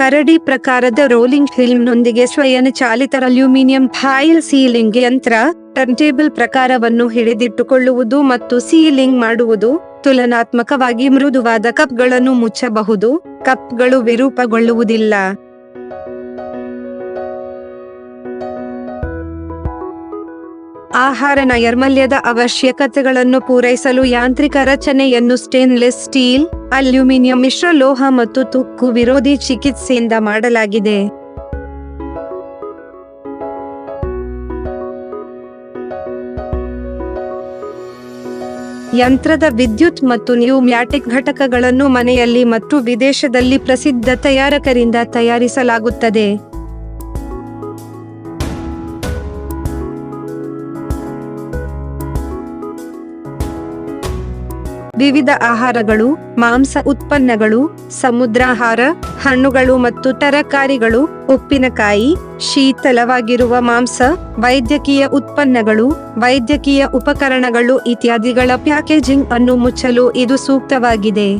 ಕರಡಿ ಪ್ರಕಾರದ ರೋಲಿಂಗ್ ಫಿಲ್ಮ್ನೊಂದಿಗೆ ಸ್ವಯಂಚಾಲಿತ ಅಲ್ಯೂಮಿನಿಯಂ ಫಾಯಿಲ್ ಸೀಲಿಂಗ್ ಯಂತ್ರ ಟರ್ನ್ಟೇಬಲ್ ಪ್ರಕಾರವನ್ನು ಹಿಡಿದಿಟ್ಟುಕೊಳ್ಳುವುದು ಮತ್ತು ಸೀಲಿಂಗ್ ಮಾಡುವುದು ತುಲನಾತ್ಮಕವಾಗಿ ಮೃದುವಾದ ಕಪ್ಗಳನ್ನು ಮುಚ್ಚಬಹುದು. ಕಪ್ಗಳು ವಿರೂಪಗೊಳ್ಳುವುದಿಲ್ಲ. ಆಹಾರ ನೈರ್ಮಲ್ಯದ ಅವಶ್ಯಕತೆಗಳನ್ನು ಪೂರೈಸಲು ಯಾಂತ್ರಿಕ ರಚನೆಯನ್ನು ಸ್ಟೇನ್ಲೆಸ್ ಸ್ಟೀಲ್ ಅಲ್ಯೂಮಿನಿಯಂ ಮಿಶ್ರಲೋಹ ಮತ್ತು ತುಕ್ಕು ವಿರೋಧಿ ಚಿಕಿತ್ಸೆಯಿಂದ ಮಾಡಲಾಗಿದೆ. ಯಂತ್ರದ ವಿದ್ಯುತ್ ಮತ್ತು ನ್ಯೂಮ್ಯಾಟಿಕ್ ಘಟಕಗಳನ್ನು ಮನೆಯಲ್ಲಿ ಮತ್ತು ವಿದೇಶದಲ್ಲಿ ಪ್ರಸಿದ್ಧ ತಯಾರಕರಿಂದ ತಯಾರಿಸಲಾಗುತ್ತದೆ. ವಿವಿಧ ಆಹಾರಗಳು, ಮಾಂಸ ಉತ್ಪನ್ನಗಳು, ಸಮುದ್ರಾಹಾರ, ಹಣ್ಣುಗಳು ಮತ್ತು ತರಕಾರಿಗಳು, ಉಪ್ಪಿನಕಾಯಿ, ಶೀತಲವಾಗಿರುವ ಮಾಂಸ, ವೈದ್ಯಕೀಯ ಉತ್ಪನ್ನಗಳು, ವೈದ್ಯಕೀಯ ಉಪಕರಣಗಳು ಇತ್ಯಾದಿಗಳ ಪ್ಯಾಕೇಜಿಂಗ್ ಅನ್ನು ಮುಚ್ಚಲು ಇದು ಸೂಕ್ತವಾಗಿದೆ.